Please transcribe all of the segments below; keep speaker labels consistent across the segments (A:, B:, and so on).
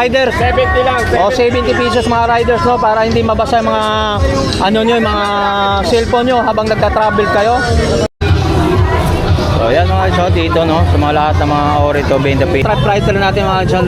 A: Riders.
B: 70 lang.
A: O 70 pesos mga riders no para hindi mabasa yung mga ano yung mga cellphone nyo habang nagta-travel kayo. So yan mga iso dito no sa mga lahat ng mga orito 20 pesos. Trap writer natin mga iso.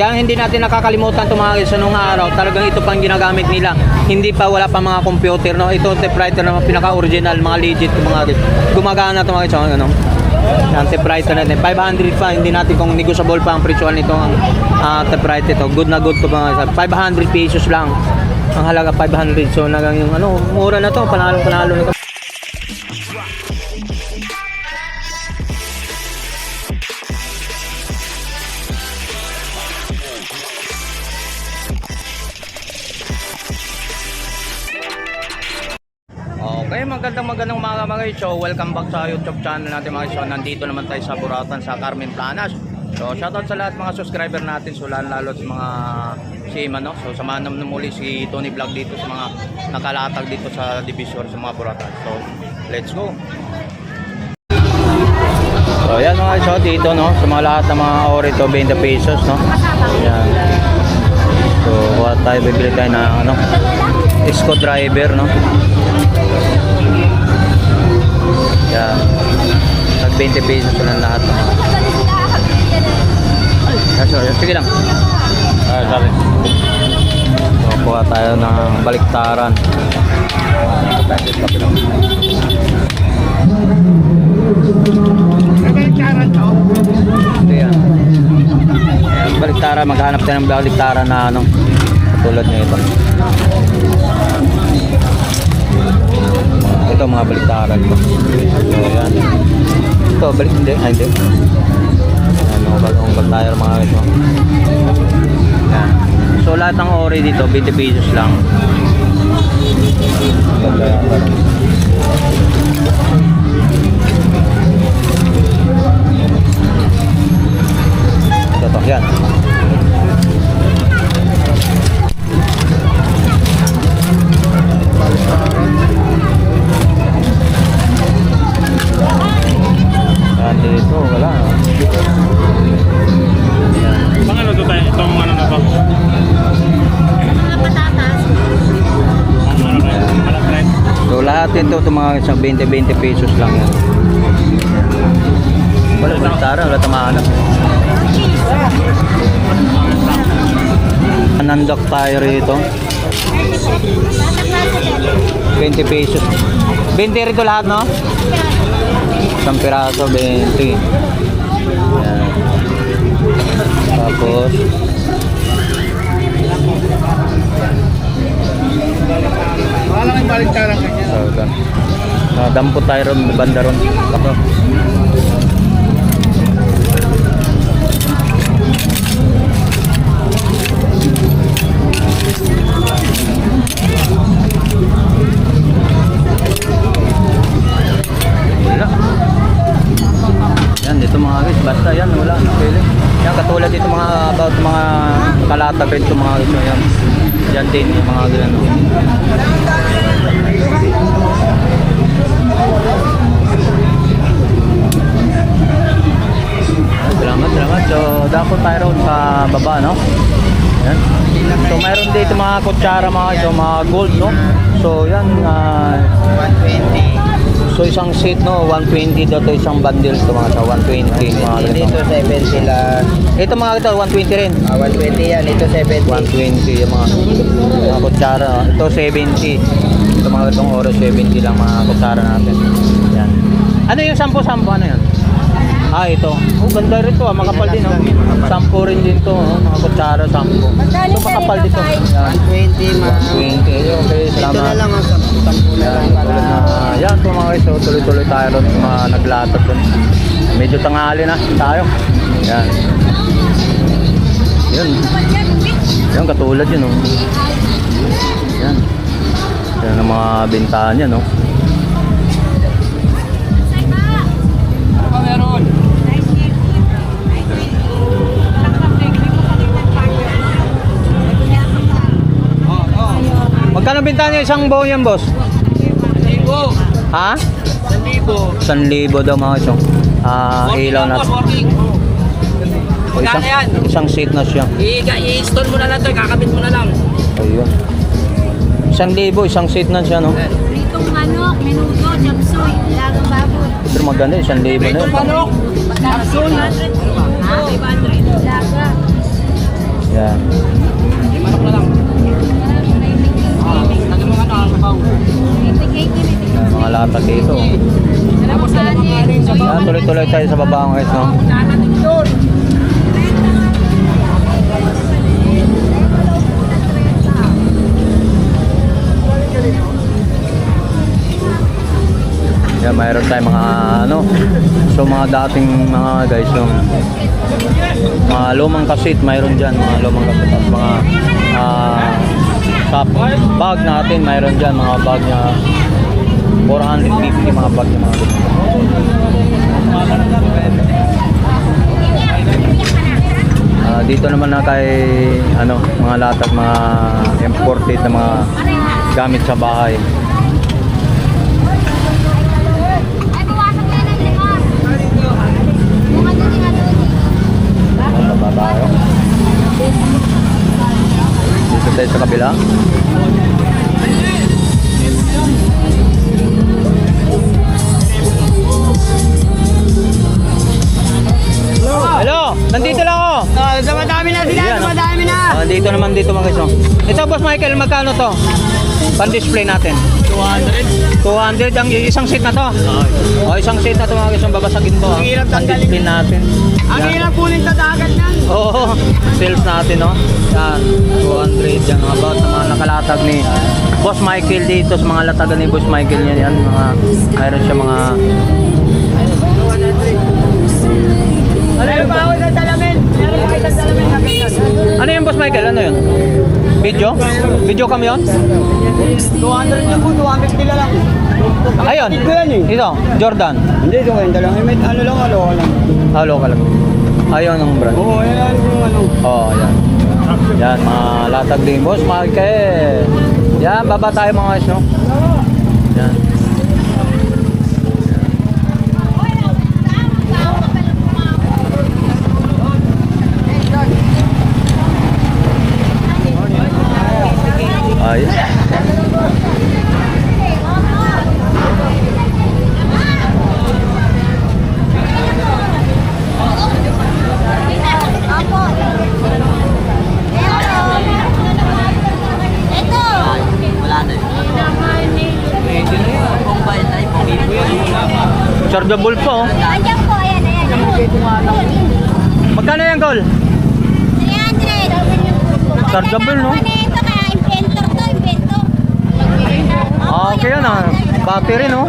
A: Yan hindi natin nakakalimutan itong mga iso nung araw. Talagang ito pang ginagamit nila. Hindi pa wala pa mga computer no. Ito typewriter na pinaka-original, mga legit mga gumagana ito mga ano. Yan, typewriter natin. 500 pa, hindi natin kung negotiable pa ang presyo nito ang ah, typewriter ito. Good na good mga isa. 500 pesos lang. Ang halaga 500. So nagang yung ano, mura na to, panalo panalo magandang magandang umaga mga show. Welcome back sa YouTube channel natin mga show. Nandito naman tayo sa Buratan sa Carmen Planas. So, shoutout sa lahat mga subscriber natin. So, lalo, lalo sa mga si Mano. So, samahan naman muli si Tony Vlog dito sa mga nakalatag dito sa division sa mga Buratan. So, let's go. So, yan mga show dito no. Sa mga lahat ng mga orito 20 pesos no. Yan. So, kuha tayo bibili tayo ng ano, Isco driver no. Yan. Tag 20 pesos lang lahat. Ah, sorry. Sige lang. Ah, sorry. So, kuha tayo ng baliktaran. Ito yan. Baliktaran. Maghanap tayo ng baliktaran na ano. Tulad nyo mga baliktaran ko. So, yan. Ito, balik hindi. Ay, hindi. Ayan, umbag, umbag tayo mga ito. Yan. So, lahat ng ori dito, 20 pesos lang. Ganda yan, mga isang 20-20 pesos lang yan. Wala, wala tara, wala tamahanap. Nandok tayo rito. 20 pesos. 20 rito lahat, no? Isang piraso, 20. Yan. Tapos,
B: Wala kang baliktaran kanya.
A: Uh, dampot tayo ron, banda ron. Ito. Wala. Yan, dito mga guys, basta yan, wala. Pwede. Yan, katulad dito mga, about mga kalatag rin ito mga guys. Yan. Yan din, yung mga gano'n. Salamat, salamat. So, dapat tayo ron sa baba, no? Yan. So, mayroon dito mga kutsara, mga ito, mga gold, no? So, yan, ah,
C: 120.
A: so isang set, no? 120 daw to isang bundle to mga sa 120, mga
C: Dito
A: ganito.
C: 70 lang.
A: Ito mga ito, 120 rin.
C: Ah, 120 yan. Ito 70.
A: 120 yung mga, mga kutsara. Ito 70. Ito mga itong oro 70 lang mga kutsara natin. Yan. Ano yung 10-10? Ano yan? Ah, ito. Oh, ganda rin to. Ah. Makapal din. Oh. Sampo rin din to. Oh. Mga kutsara, sampo. Ito makapal dito. Yan.
C: 120 ma.
A: 20. Okay,
C: Ito na
A: salamat.
C: lang ang 10 na
A: Yan,
C: lang para.
A: yan po mga guys, so, tuloy-tuloy tayo ron sa mga naglatag dun. Medyo tanghali na tayo. Yan. Yan. Yan, katulad yun, oh. Yan. Yan ang mga bintahan niya, no? Bintahan niya isang buo yan, boss?
B: Libo.
A: Ha?
B: Libo.
A: 1,000 daw mga ito. Ah, ilaw na. O, isang,
B: Magkano yan?
A: isang seat na siya.
B: I- I-install mo na lang to, kakabit mo na lang.
A: Ayun. Isang libo, isang seat na siya, no?
D: Pritong manok, menudo, chapsuy, lagang baboy.
A: Pero maganda, isang libo na yun.
B: Manok! Capsule!
D: Ha? 500. Laga.
A: Yan. Mga latag dito. Tuloy-tuloy tayo sa baba guys, no? Yan, mayroon tayong mga ano, so mga dating mga guys, yung mga lumang kasit, mayroon dyan, mga lumang kasit, mga ah, sa bag natin, mayroon dyan, mga bag na 450 mga bag yung mga ganito. Ah, dito naman na kay ano, mga latag, mga imported na mga gamit sa bahay.
D: Ay, bawasan tayo ng lima. Bunga doon yung ano.
A: Sa baba tayo. Dito tayo sa kabila. Hello, nandito lang ako.
B: Ah, Dumadami na sila,
A: Ayan, oh.
B: dumadami na!
A: Ah, dito naman dito mga guys. oh. Ito boss Michael, magkano to? Pan-display natin.
B: 200.
A: 200 ang isang seat na to. Oh, isang seat na to mga guys, yung babasagin to. ah.
B: Ang hirap tanggalin.
A: Natin.
B: Ang
A: Yan.
B: hirap kunin sa dagat yan.
A: Oo, sales natin, no? Yan, 200 yan, about sa mga nakalatag ni Boss Michael dito, sa mga latagan ni Boss Michael yan, yan mga, mayroon siya mga,
B: Ano ba ako sa salamin? Meron ba kayo sa salamin na ganyan?
A: ano yun Boss Michael, ano yun? Video? Video cam yun?
B: 200 na po, 250 na lang.
A: Ayun,
B: Ito yan eh.
A: ito, Jordan.
B: Hindi, ito kwenta lang. Eh, may ano lang, ano lang.
A: Halo ka lang. Ayun ang brand.
B: Oo, yan yung ano.
A: Oo, oh, yan. Yan, mga latag din. Boss Michael. Yan, baba tayo mga guys, no? Yan. Ayos.
D: Opo. Ito.
B: Wala na
A: Chargeable pa, oh.
D: Andiyan po, ayan, ayan.
A: Magkano yan, Gol?
D: 300.
A: Chargeable, no?
D: Ano ito kaya? Inventor to, inventor.
A: Ah, okay yan, ah. Battery, no?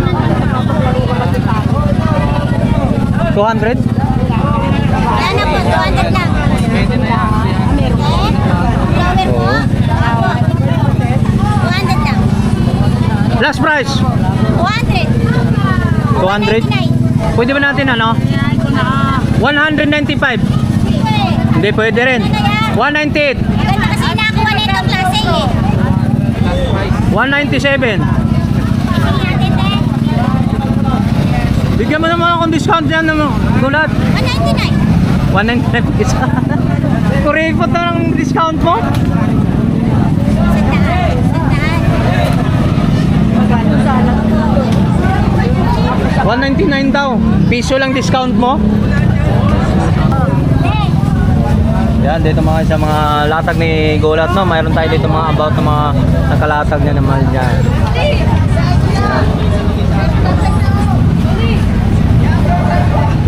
A: 200?
D: Yan na po, 200 lang. Eh, Flower po. Opo. 200 lang.
A: Last price?
D: 200.
A: 200? Pwede ba natin ano? 195. Hindi pwede rin. 198.
D: Ganda kasi nakuha na itong klase eh.
A: 197.
D: Hindi natin eh.
A: Bigyan mo naman akong discount yan naman. Gulat.
D: 199.
A: 199 isa. Kuripot na ng discount mo?
D: Sandaan. Sandaan.
A: 199 daw. Piso lang discount mo. Yan, dito mga sa mga latag ni Gulat, no? Mayroon tayo dito mga about ng mga nakalatag niya naman dyan.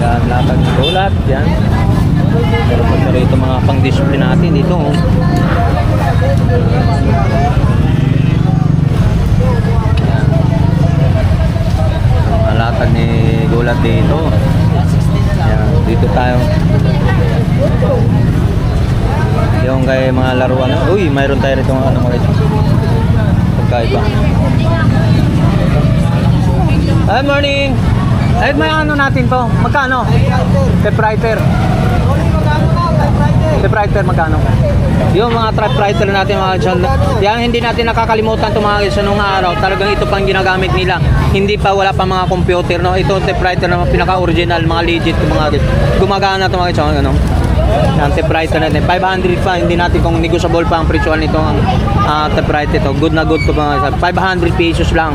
A: Yan, latag Gulat, yan. Pero pa rito mga pang-display natin dito, oh. Ni Gulat dito. Yan, dito tayo. Yung kay mga laruan. Uy, mayroon tayo rito mga ano mga. Pagkaiba. Hi, morning! Ay, may ano natin to? Magkano? Typewriter. Typewriter magkano? Yung mga typewriter natin mga dyan. Yan, hindi natin nakakalimutan itong mga isa nung araw. Talagang ito pang ginagamit nila. Hindi pa, wala pa mga computer. No? Ito typewriter na pinaka-original, mga legit. Mga, gumagana ito mga isa. Ano? Yan, typewriter natin. 500 pa, hindi natin kung negotiable pa ang presyo nito ang ah, typewriter ito. Good na good to mga isa. 500 pesos lang.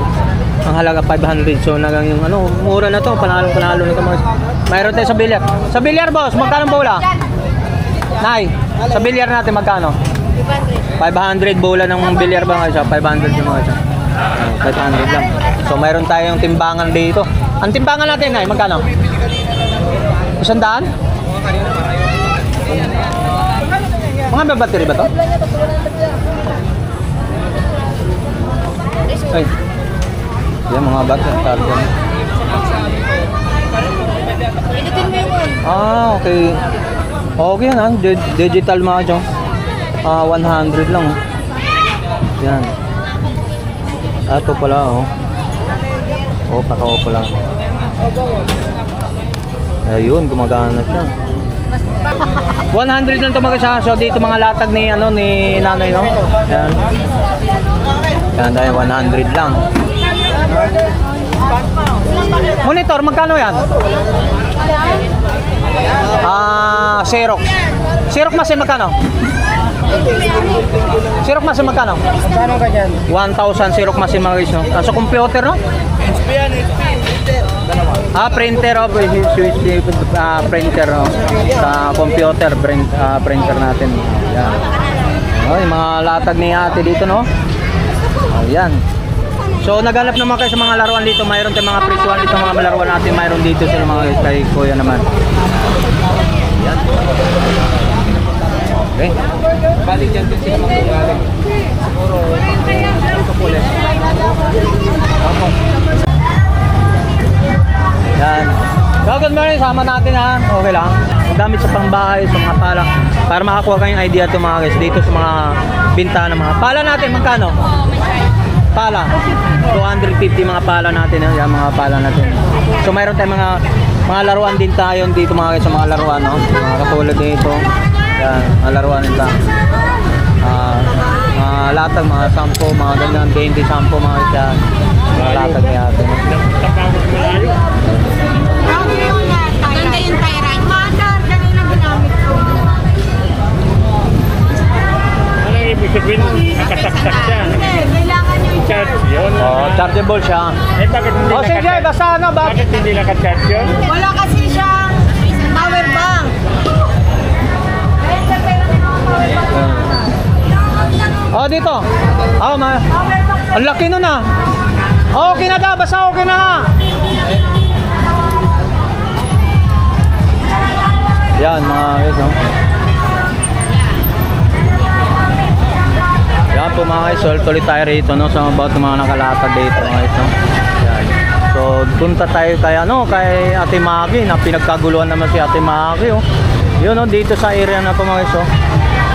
A: Ang halaga 500. So nagang yung ano, mura na to, panalo panalo nito mga. Mayroon tayo sa bilyar. Sa bilyar boss, magkano bola? Nay, sa bilyar natin magkano? 500 bola ng bilyar ba mga isa? 500 yung mga isa. Ah, 500 lang. So mayroon tayong timbangan dito. Ang timbangan natin ay magkano? Isang daan? Mga battery ba to? Ay. Yan mga battery. Charger. Ah, okay. Okay yan ah. Di- digital mga dyan. Ah, 100 lang. oh. Yan. Ah, ito pala oh. Oh, paka-opo lang. Ayun, gumagana siya. 100 lang ito mga so dito mga latag ni ano ni nanay no. Yan. Yan dahil 100 lang. Monitor magkano yan? Ah, Xerox. Xerox mas magkano? Xerox mas magkano?
C: Magkano ka dyan?
A: 1,000 Xerox machine mga guys, no? Ah, sa computer, no? Ah, printer, oh, ah, printer, oh. Sa computer, print, ah, printer natin. Yan. Oh, yung mga latag ni ate dito, no? Oh, yan. So, naghanap naman kayo sa mga laruan dito. Mayroon tayong mga presyuan dito, mga laruan natin. Mayroon dito sa mga kay kuya naman. Yan. Okay. Balik yan din sila mga galing. Siguro, ito pulis. Opo. Yan. So, good morning. Sama natin ha. Okay lang. Ang gamit sa pangbahay, sa mga pala. Para makakuha kayong idea ito mga guys. Dito sa mga bintana mga. Pala natin, magkano? Pala. 250 mga pala natin. ha. Yan mga pala natin. So mayroon tayong mga mga laruan din tayo dito mga guys sa mga laruan. No? Mga katulad dito. Yan. Mga laruan nila. Ah, mga latag, mga sampo, mga ganyan, 20 sampo, mga isa. Mga latag ni ate.
D: Maganda yung tyrant. Mother, kanina ginamit ko.
B: Ano yung ibig sabihin? Nakasaksak siya.
A: Chargeable siya.
B: Eh bakit hindi
A: Oh, sige,
B: nakacharge?
A: basta ano, bakit?
B: Bakit hindi nakacharge yun?
D: Wala kasi siyang power bank.
A: Oh, dito. Oh, ma. Ang laki nun ah. Oh, okay na daw, basta okay na nga. Yan, mga guys, no? Po mga guys, so, tuloy tayo rito, no? Sa about mga nakalatag dito, mga guys, no? Yan. So, punta tayo kay, ano, kay Ate Maki, na pinagkaguluhan naman si Ate Maki, oh. Yun, no? Dito sa area na to, mga guys, oh.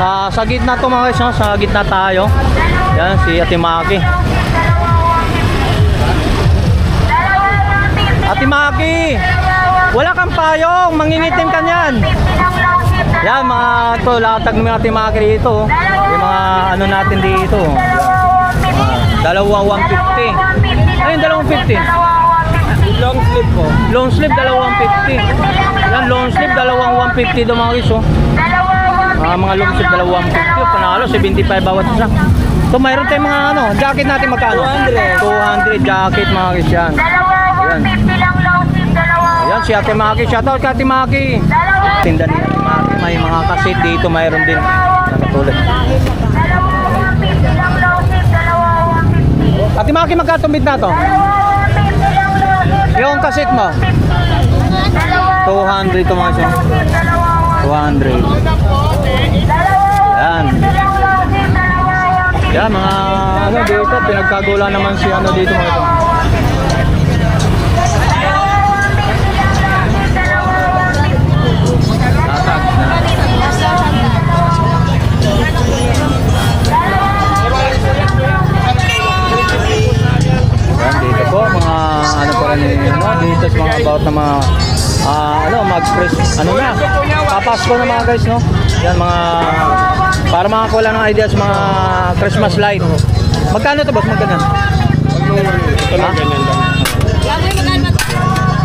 A: Ah, sa gitna to, mga guys, no? Sa gitna tayo. Yan, si Ate Maki. Ate Maki! Wala kang payong, mangingitim ka niyan. Yan, mga to, latag ng Ate Maki dito. oh. Mga ano natin dito. Dalawa 150. Ayun, dalawang 50.
C: Long sleeve po.
A: Long sleeve, dalawang 150. Yan, long sleeve, dalawang 150 daw mga guys, oh. Ah, mga long sleeve, dalawang 150. Oh, panalo, 75 bawat isa. So, mayroon tayong mga ano, jacket natin magkano?
C: 200.
A: 200 jacket mga guys yan. Ayan. Ayan, si Ate Maki. Shoutout kay Ate Maki. Tinda ni Ate Maki. May mga kasit dito, mayroon din. Nakatulad. Ate Maki, magkatumbid na to? Yung kasit mo? 200 to mga siya. 200. Yan. Yan, mga ano dito, pinagkagula naman si ano dito mga ito. Dito po, mga ano pa rin ano, dito sa mga about na mga ah, ano, mag-press, ano na, papasko na mga guys, no? Yan, mga, para makakuha ng idea sa mga Christmas light. Magkano to boss? Magkano?
B: Ito.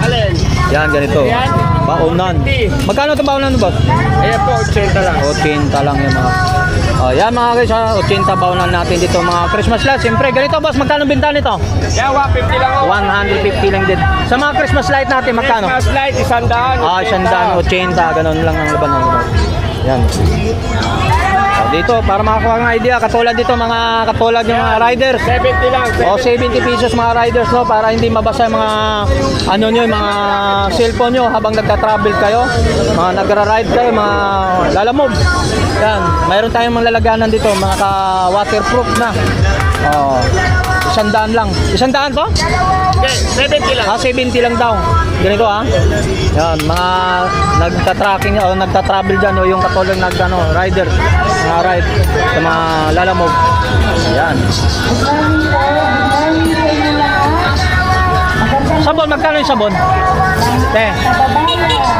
C: Alin?
A: Yan, ganito. Baunan. Magkano ito baunan boss?
C: Ayan po, 80 lang.
A: 80 lang yung mga. Oh, yan mga guys, ha, 80 baunan natin dito mga Christmas lights. Siyempre, ganito boss, magkano binta nito?
C: Yan, 150 lang oh.
A: 150 lang din. Sa mga Christmas light natin, magkano?
C: Christmas light, isandaan.
A: Ah,
C: 80.
A: sandaan, 80, ganun lang ang laban ng Yan. Oh, dito, para makakuha ng idea, katulad dito mga katulad yung mga riders.
C: 70 lang.
A: O 70 pesos mga riders no para hindi mabasa yung mga ano nyo, yung mga cellphone nyo habang nagta-travel kayo. Mga nagra-ride kayo, mga lalamove. Yan, mayroon tayong mga lalaganan dito, mga ka-waterproof na. Oh, isang daan lang. Isang daan to?
C: Okay, 70 lang.
A: Ah, 70 lang daw. Ganito ah. Yan, mga nagta-tracking o nagta-travel dyan o yung katulad nag ano, rider, mga ride sa mga lalamove. Yan. Sabon, magkano yung sabon? Te.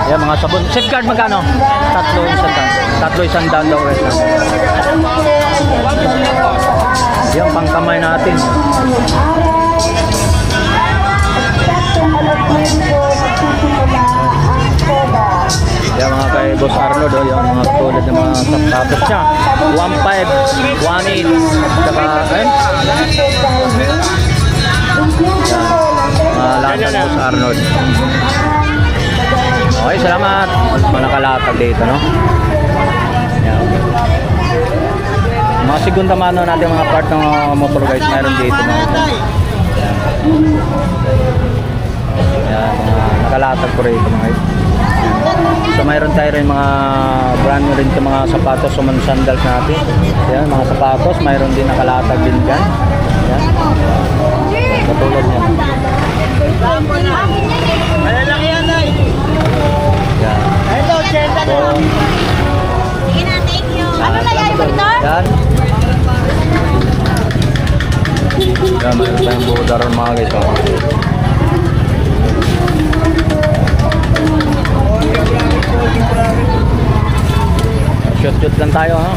A: Yan, mga sabon. Safeguard magkano? Tatlo isang daan. Tatlo isang daan daw. eh. Yan, pangkamay natin. Yan mga kay Boss Arnold, oh, yung mga tulad ng mga sapatos niya. 1.5, 1.8, saka, ayun. Yan, mga Boss Arnold. Okay, salamat. Mga nakalatag dito, no? Mga segunda mano natin mga part ng mga motor guys, meron dito. Yan, mga nakalatag ko rito mga guys. So mayroon tayo rin mga brand new rin mga sapatos o mga sandals natin. Yan, mga sapatos, mayroon din nakalatag din dyan. Yan. Katulad niyan.
C: Malalaki yan, ay. Ito, 80
A: So,
D: Sige
A: yan, yan. Mayroon tayong buda rin mga guys. Oh. Shoot-shoot lang tayo, ha?